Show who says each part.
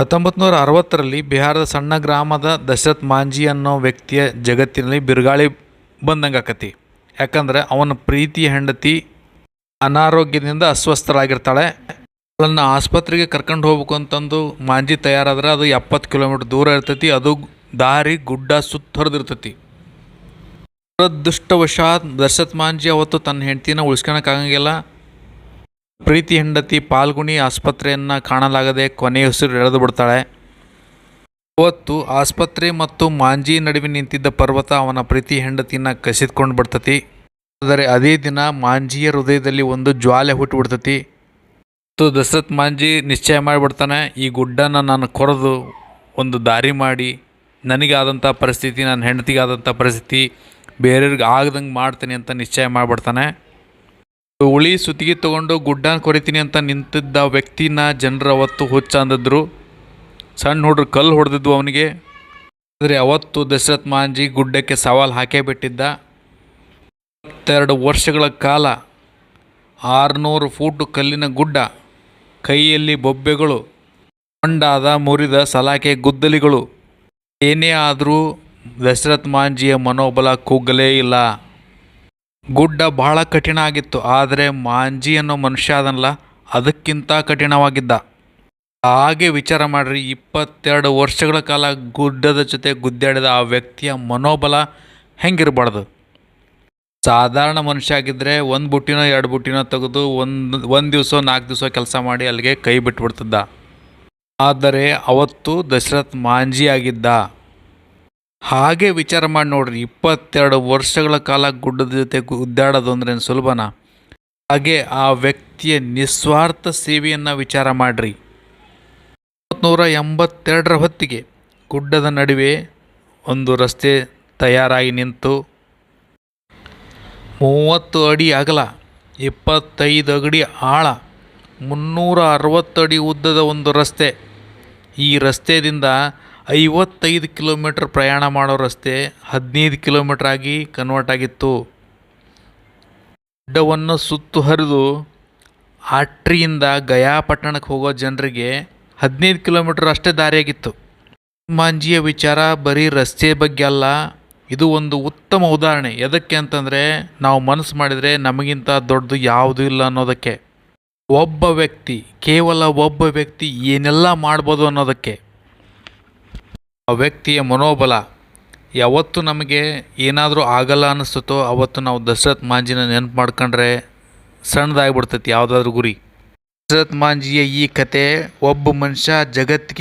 Speaker 1: ಹತ್ತೊಂಬತ್ತು ನೂರ ಅರವತ್ತರಲ್ಲಿ ಬಿಹಾರದ ಸಣ್ಣ ಗ್ರಾಮದ ದಶರಥ್ ಮಾಂಜಿ ಅನ್ನೋ ವ್ಯಕ್ತಿಯ ಜಗತ್ತಿನಲ್ಲಿ ಬಿರುಗಾಳಿ ಬಂದಂಗೆ ಆಕತಿ ಯಾಕಂದ್ರೆ ಅವನ ಪ್ರೀತಿ ಹೆಂಡತಿ ಅನಾರೋಗ್ಯದಿಂದ ಅಸ್ವಸ್ಥರಾಗಿರ್ತಾಳೆ. ಅವಳನ್ನು ಆಸ್ಪತ್ರೆಗೆ ಕರ್ಕೊಂಡು ಹೋಗ್ಬೇಕು ಅಂತಂದು ಮಾಂಜಿ ತಯಾರಾದ್ರೆ ಅದು ಎಪ್ಪತ್ತು ಕಿಲೋಮೀಟ್ರ್ ದೂರ ಇರ್ತೈತಿ, ಅದು ದಾರಿ ಗುಡ್ಡ ಸುತ್ತರಿದಿರ್ತೈತಿ ದುರದೃಷ್ಟವಶಾತ್ ದಶರಥ್ ಮಾಂಜಿ ಅವತ್ತು ತನ್ನ ಹೆಂಡತಿನ ಉಳಿಸ್ಕೊಳಕ್ಕಾಗಂಗಿಲ್ಲ ಪ್ರೀತಿ ಹೆಂಡತಿ ಪಾಲ್ಗುಣಿ ಆಸ್ಪತ್ರೆಯನ್ನು ಕಾಣಲಾಗದೆ ಕೊನೆಯುಸಿರು ಎಳೆದು ಬಿಡ್ತಾಳೆ. ಅವತ್ತು ಆಸ್ಪತ್ರೆ ಮತ್ತು ಮಾಂಜಿ ನಡುವೆ ನಿಂತಿದ್ದ ಪರ್ವತ ಅವನ ಪ್ರೀತಿ ಹೆಂಡತಿನ ಕಸಿದ್ಕೊಂಡು ಬಿಡ್ತತಿ. ಆದರೆ ಅದೇ ದಿನ ಮಾಂಜಿಯ ಹೃದಯದಲ್ಲಿ ಒಂದು ಜ್ವಾಲೆ ಹುಟ್ಟಿಬಿಡ್ತತಿ ಮತ್ತು ದಶರಥ್ ಮಾಂಜಿ ನಿಶ್ಚಯ ಮಾಡಿಬಿಡ್ತಾನೆ, ಈ ಗುಡ್ಡನ ನಾನು ಕೊರೆದು ಒಂದು ದಾರಿ ಮಾಡಿ ನನಗಾದಂಥ ಪರಿಸ್ಥಿತಿ, ನನ್ನ ಹೆಂಡತಿಗಾದಂಥ ಪರಿಸ್ಥಿತಿ ಬೇರೆಯವ್ರಿಗೆ ಆಗ್ದಂಗೆ ಮಾಡ್ತೀನಿ ಅಂತ ನಿಶ್ಚಯ ಮಾಡಿಬಿಡ್ತಾನೆ. ಉಳಿ ಸುತ್ತಿಗೆ ತಗೊಂಡು ಗುಡ್ಡ ಕೊರಿತೀನಿ ಅಂತ ನಿಂತಿದ್ದ ವ್ಯಕ್ತಿನ ಜನರು ಅವತ್ತು ಹುಚ್ಚ ಅಂದಿದ್ರು. ಸಣ್ಣ ಹುಡ್ರು ಕಲ್ಲು ಹೊಡೆದಿದ್ವು ಅವನಿಗೆ. ಆದರೆ ಅವತ್ತು ದಶರಥ್ ಮಾಂಜಿ ಗುಡ್ಡಕ್ಕೆ ಸವಾಲು ಹಾಕೇ ಬಿಟ್ಟಿದ್ದ. ಇಪ್ಪತ್ತೆರಡು ವರ್ಷಗಳ ಕಾಲ ಆರುನೂರು ಫೂಟು ಕಲ್ಲಿನ ಗುಡ್ಡ, ಕೈಯಲ್ಲಿ ಬೊಬ್ಬೆಗಳು ಹೊಂಡಾದ ಮುರಿದ ಸಲಾಕೆ ಗುದ್ದಲಿಗಳು. ಏನೇ ಆದರೂ ದಶರಥ್ ಮಾಂಜಿಯ ಮನೋಬಲ ಕುಗ್ಗಲೇ ಇಲ್ಲ. ಗುಡ್ಡ ಬಹಳ ಕಠಿಣ ಆಗಿತ್ತು, ಆದರೆ ಮಾಂಜಿ ಅನ್ನೋ ಮನುಷ್ಯ ಅದನ್ನಲ್ಲ ಅದಕ್ಕಿಂತ ಕಠಿಣವಾಗಿದ್ದ. ಹಾಗೆ ವಿಚಾರ ಮಾಡಿರಿ, ಇಪ್ಪತ್ತೆರಡು ವರ್ಷಗಳ ಕಾಲ ಗುಡ್ಡದ ಜೊತೆ ಗುದ್ದಾಡಿದ ಆ ವ್ಯಕ್ತಿಯ ಮನೋಬಲ ಹೆಂಗಿರಬಾರ್ದು? ಸಾಧಾರಣ ಮನುಷ್ಯ ಆಗಿದ್ದರೆ ಒಂದು ಬುಟ್ಟಿನೋ ಎರಡು ಬುಟ್ಟಿನೋ ತೆಗೆದು ಒಂದು ಒಂದು ದಿವಸ ನಾಲ್ಕು ದಿವಸ ಕೆಲಸ ಮಾಡಿ ಅಲ್ಲಿಗೆ ಕೈ ಬಿಟ್ಬಿಡ್ತಿದ್ದ. ಆದರೆ ಅವತ್ತು ದಶರಥ್ ಮಾಂಜಿ ಆಗಿದ್ದ. ಹಾಗೆ ವಿಚಾರ ಮಾಡಿ ನೋಡ್ರಿ, ಇಪ್ಪತ್ತೆರಡು ವರ್ಷಗಳ ಕಾಲ ಗುಡ್ಡದ ಜೊತೆ ಗುದ್ದಾಡೋದು ಅಂದ್ರೆ ಸುಲಭನ? ಹಾಗೆ ಆ ವ್ಯಕ್ತಿಯ ನಿಸ್ವಾರ್ಥ ಸೇವೆಯನ್ನು ವಿಚಾರ ಮಾಡಿರಿ. ನೂರ ಎಂಬತ್ತೆರಡರ ಹೊತ್ತಿಗೆ ಗುಡ್ಡದ ನಡುವೆ ಒಂದು ರಸ್ತೆ ತಯಾರಾಗಿ ನಿಂತು ಮೂವತ್ತು ಅಡಿ ಅಗಲ, ಇಪ್ಪತ್ತೈದು ಅಡಿ ಆಳ, ಮುನ್ನೂರ ಅರವತ್ತು ಅಡಿ ಉದ್ದದ ಒಂದು ರಸ್ತೆ. ಈ ರಸ್ತೆಯಿಂದ ಐವತ್ತೈದು ಕಿಲೋಮೀಟ್ರ್ ಪ್ರಯಾಣ ಮಾಡೋ ರಸ್ತೆ ಹದಿನೈದು ಕಿಲೋಮೀಟ್ರ್ ಆಗಿ ಕನ್ವರ್ಟ್ ಆಗಿತ್ತು. ಗುಡ್ಡವನ್ನು ಸುತ್ತು ಹರಿದು ಆಟ್ರಿಯಿಂದ ಗಯಾ ಪಟ್ಟಣಕ್ಕೆ ಹೋಗೋ ಜನರಿಗೆ ಹದಿನೈದು ಕಿಲೋಮೀಟ್ರ್ ಅಷ್ಟೇ ದಾರಿಯಾಗಿತ್ತು. ಮಾಂಜಿಯ ವಿಚಾರ ಬರೀ ರಸ್ತೆ ಬಗ್ಗೆ ಅಲ್ಲ, ಇದು ಒಂದು ಉತ್ತಮ ಉದಾಹರಣೆ. ಎದಕ್ಕೆ ಅಂತಂದರೆ, ನಾವು ಮನಸ್ಸು ಮಾಡಿದರೆ ನಮಗಿಂತ ದೊಡ್ಡದು ಯಾವುದೂ ಇಲ್ಲ ಅನ್ನೋದಕ್ಕೆ. ಒಬ್ಬ ವ್ಯಕ್ತಿ, ಕೇವಲ ಒಬ್ಬ ವ್ಯಕ್ತಿ ಏನೆಲ್ಲ ಮಾಡ್ಬೋದು ಅನ್ನೋದಕ್ಕೆ. ಆ ವ್ಯಕ್ತಿಯ ಮನೋಬಲ ಯಾವತ್ತು ನಮಗೆ ಏನಾದರೂ ಆಗಲ್ಲ ಅನ್ನಿಸ್ತೋ ಅವತ್ತು ನಾವು ದಶರಥ್ ಮಾಂಜಿನ ನೆನಪು ಮಾಡ್ಕೊಂಡ್ರೆ ಸಣ್ಣದಾಗ್ಬಿಡ್ತೈತಿ, ಯಾವುದಾದ್ರೂ ಗುರಿ. ದಶರಥ್ ಮಾಂಜಿಯ ಈ ಕತೆ, ಒಬ್ಬ ಮನುಷ್ಯ ಜಗತ್ತಿಗೆ